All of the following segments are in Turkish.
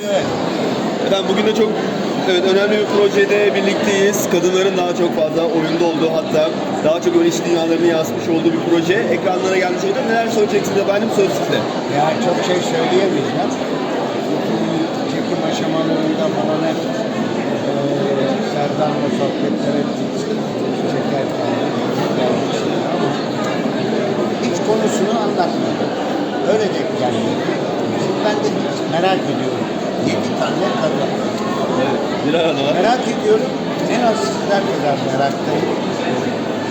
Evet. Efendim bugün de çok evet, önemli bir projede birlikteyiz. Kadınların daha çok fazla oyunda olduğu hatta daha çok öyle iş dünyalarını yansıtmış olduğu bir proje. Ekranlara gelmiş oldu. Neler söyleyeceksiniz efendim? Söz sizde. Yani çok şey söyleyemeyeceğim. Çekim aşamalarında falan hep eee Serdar'la sohbetler ettik. Çekerken hiç konusunu anlatmadı. Öyle denk geldi. Şimdi ben de merak ediyorum. Yedi tane kadın. Evet. Dilara Hanım'a. Merak ediyorum. En az sizler kadar meraktayım.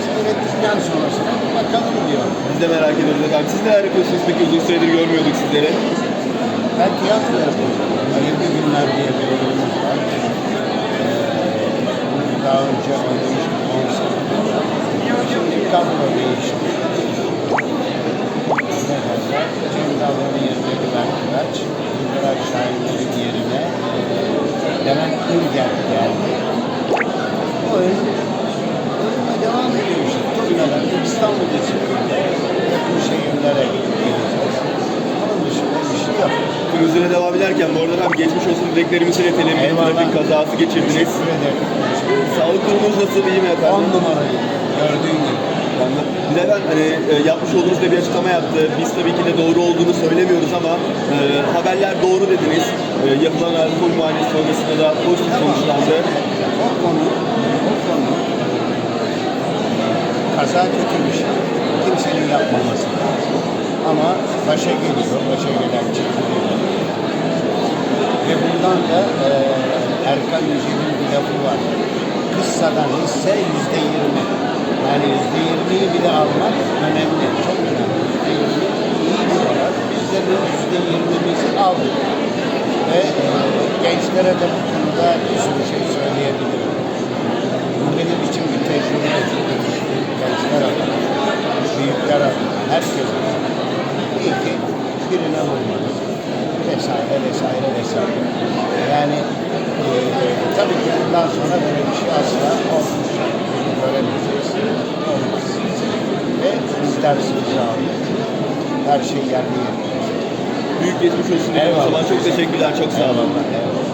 Seyrettikten sonrasına bakalım diyor. Biz de merak ediyoruz efendim. Siz neler yapıyorsunuz peki? Uzun süredir görmüyorduk sizleri. Ben tiyatro yapıyorum. Hayırlı günler diye bir oyunumuz var. Ee, daha önce oynamıştım. 10 sene. Şimdi kadro değişti. Ülger geldi. Oyun oyuna devam ediyor işte. Turneler İstanbul'da çıkıyor. Yakın şehirlere gideceğiz. Onun dışında bir şey. Cruise'üne devam ederken bu arada efendim geçmiş olsun dileklerimizi iletelim. Bir Eyvallah. trafik kazası geçirdiniz. Teşekkür ederim. Sağlık durumunuz nasıl? İyi mi efendim? 10 numarayı gördüğün gibi. De efendim hani e, yapmış olduğunuz da bir açıklama yaptı. Biz tabii ki de doğru olduğunu söylemiyoruz ama e, haberler doğru dediniz. E, yapılan alkol muayenesi sonrasında da pozitif sonuçlandı. O konu, o konu kaza kötü bir şey. Kimsenin yapmaması lazım. Ama başa geliyor, başa gelen çekiliyor. Ve bundan da e, Erkan Yücel'in bir lafı var. Kıssadan hisse yüzde yirmi. Yani yüzde yirmiyi bile almak önemli, çok önemli. Yüzde yirmi iyi bir oran. Biz de bu yüzde yirmimizi aldık. Ve e, gençlere de bu konuda bir sürü şey söyleyebilirim. Bu benim için bir tecrübe. Gençler adına, büyükler adına, herkes adına. İyi ki birine vurmadı. Vesaire vesaire vesaire. Yani e, tabii ki bundan sonra böyle bir şey asla olmayacak. Bunu göremeyeceğiz. Olmaz. Ve dersimizi aldık. Her şey yerli yerine. Büyük geçmiş olsun. Eyvallah. çok teşekkürler. Çok sağ olun. Eyvallah, eyvallah.